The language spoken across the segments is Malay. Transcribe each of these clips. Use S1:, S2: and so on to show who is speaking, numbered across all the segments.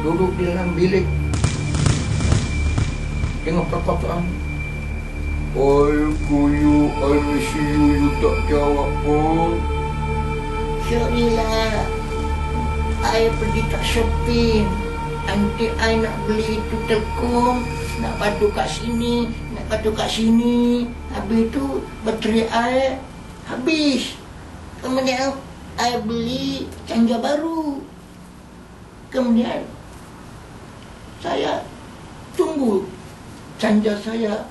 S1: duduk di dalam bilik dengan perkataan Oi kuyu, I miss you, you tak jawab pun
S2: lah. I pergi tak shopping. Nanti I nak beli itu telkom. Nak padu kat sini. Nak padu kat sini. Habis tu bateri I habis. Kemudian I beli canja baru. Kemudian saya tunggu canja saya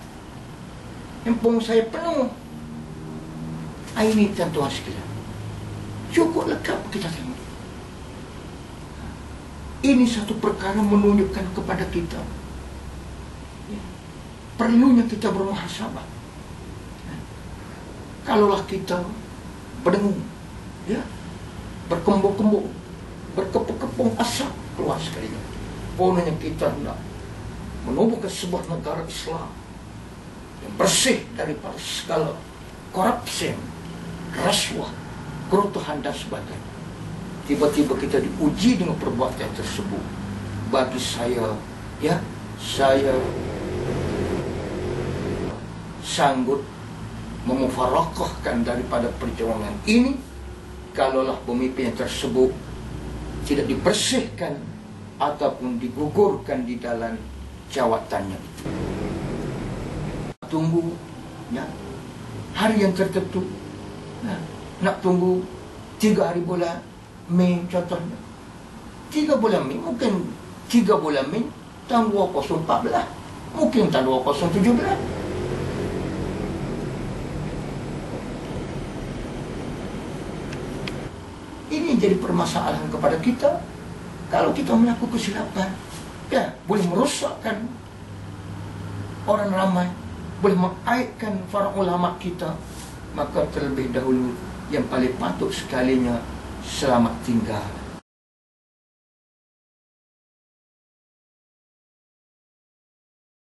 S2: handphone saya penuh. Ini tuan-tuan sekalian. Cukup lengkap kita tengok. Ini satu perkara menunjukkan kepada kita ya, perlunya kita bermuhasabah. Kalaulah kita berdengung, ya, berkembung-kembung, berkepung-kepung asap keluar sekali. Pokoknya kita hendak menubuhkan sebuah negara Islam yang bersih daripada segala korupsi, rasuah, kerutuhan dan sebagainya. Tiba-tiba kita diuji dengan perbuatan tersebut. Bagi saya, ya, saya sanggup memufarakahkan daripada perjuangan ini kalaulah pemimpin tersebut tidak dibersihkan ataupun digugurkan di dalam jawatannya. Tunggu ya, hari yang tertentu. Ya, nak tunggu tiga hari bulan Mei contohnya. Tiga bulan Mei, mungkin tiga bulan Mei tahun 2014. Mungkin tahun 2017. Ini jadi permasalahan kepada kita. Kalau kita melakukan kesilapan, ya boleh merosakkan orang ramai, boleh mengaitkan para ulama kita, maka terlebih dahulu yang paling patut sekalinya selamat tinggal